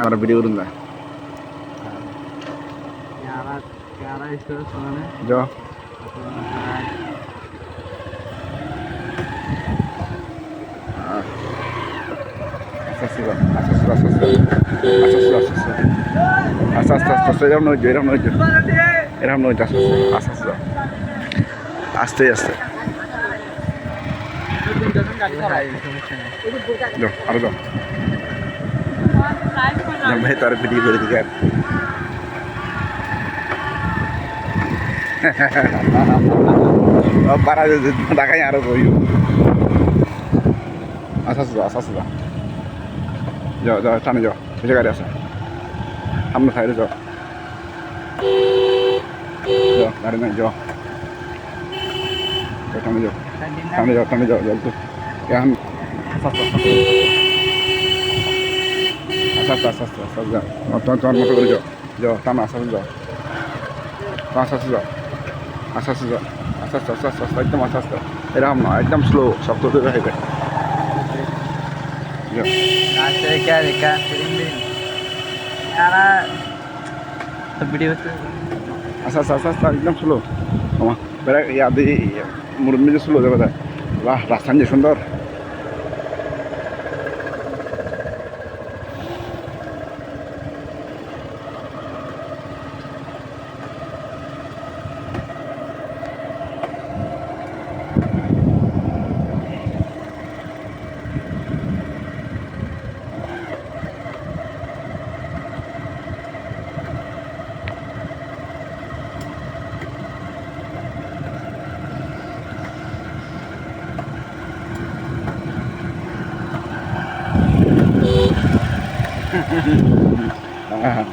ಅವರ ಬಿಡಿಯೂರಿಂದ ಜೋ আস্তে আস্তে আস্তে আস্তে এরকম নয় এরকম নয় এরকম নয় আস্তে আস্তে আস্তে আরও যাও Namanya tarif di berarti kan. Oh, para itu makanya harus boyu. Asal sudah, asal sudah. Jo, jo, cari jo. Bisa gak desa? Hamil saya jo. Jo, dari mana jo? Jo, jo. Sana jo, sana jo, jo itu. Ya, asas, asas. আস্তে আস্তে আস্তে আস্তে আস্তে যাও তোমার মতো করে যাও যাও টানো আস্তে আস্তে যাও আস্তে আস্তে যাও আস্তে আস্তে যাও আস্তে আস্তে আস্তে আস্তে আস্তে একদম আস্তে আস্তে এরকম না একদম স্লো শক্ত করে হেঁটে যাও রাস্তায় কে রেখা ಯಾರ ভিডিও আস্তে আস্তে আস্তে আস্তে একদম স্লো যাবে বাহ রাস্তা যে সুন্দর হ্যাঁ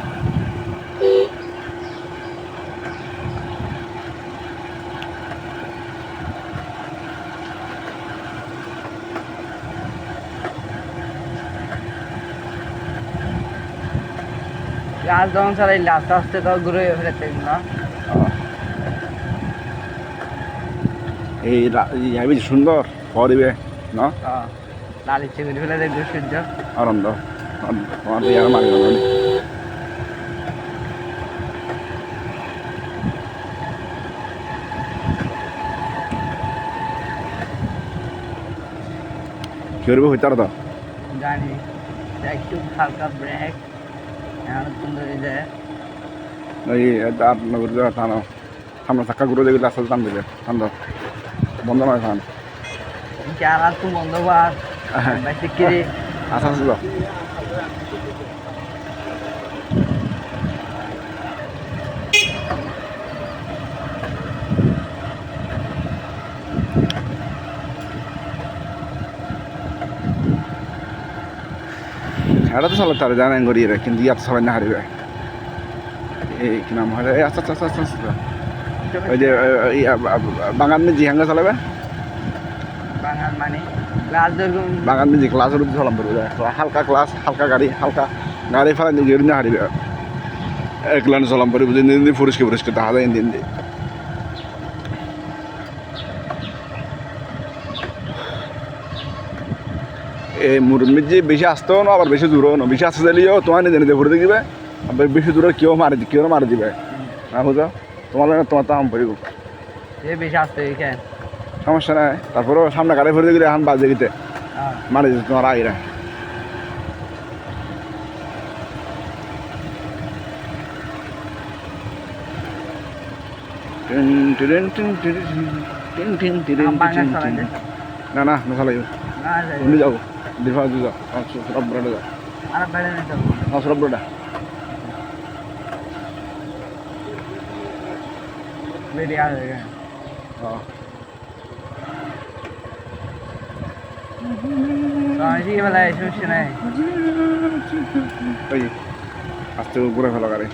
লাস্ট যখন চালাইলে আস্তে আস্তে তো ঘুরে ফেলেছে না এই রা- এই যাবি যে সুন্দর পরিবে না লাল ইচ্ছে করে ফেলে দেখবে সূর্য আনন্দ അത് ഞാൻ മറന്നു কেউরবে হইতার তো জানি একটু হালকা ব্রেক সামনে চাকা ঘুরে দেখি আসলে টান দিলে টান বন্ধ নয় টান আর তো বন্ধ আসাম ছিল এটা তো চালাতে পারে জানেন গড়িয়ে রে কিন্তু ইয়াত চালাই না হারিবে এই কি নাম হয়? আচ্ছা আচ্ছা আচ্ছা আচ্ছা আচ্ছা। ওই যে বাগান মেজি হাঙ্গা চালাবে? বাঙাল মানে বাগান মেজি ক্লাসের উপর চালাম পারবে হালকা ক্লাস হালকা গাড়ি হালকা গাড়ি ফেলা গেড়ি না হারিবে একলানে চলাম পারিব যে দিন দিন ফুরিসকে ফুরিসকে যায় দিন দিন মুরব্বী বেশি আসতেও না আবার বেশি দূর না। বেশি আসতে চাইলেও তোমার নিজে নিজে ঘুরে দিবে আবার বেশি দূরে কেউ মারি কেউ মারি দিবে। না বুঝো? তোমার তোমার তাম আম বেশি আসতে সমস্যা নাই। তারপরেও সামনে গাড়ি ঘুরে দিলে এখন বাজে গিতে। মারি দিতে তোমার আইরা। না না মশালা উনি যাব ದಿಫಾಜುಗ ಸುರಬ್ ಬ್ರಡುಗ ಹಾಂ ಸುರಬ್ ಬ್ರಡ ಬೇರೆ ಯಾವ್ದು ಹಾಂ जी वाला है शोषण है आस्ते घूरा फैला करे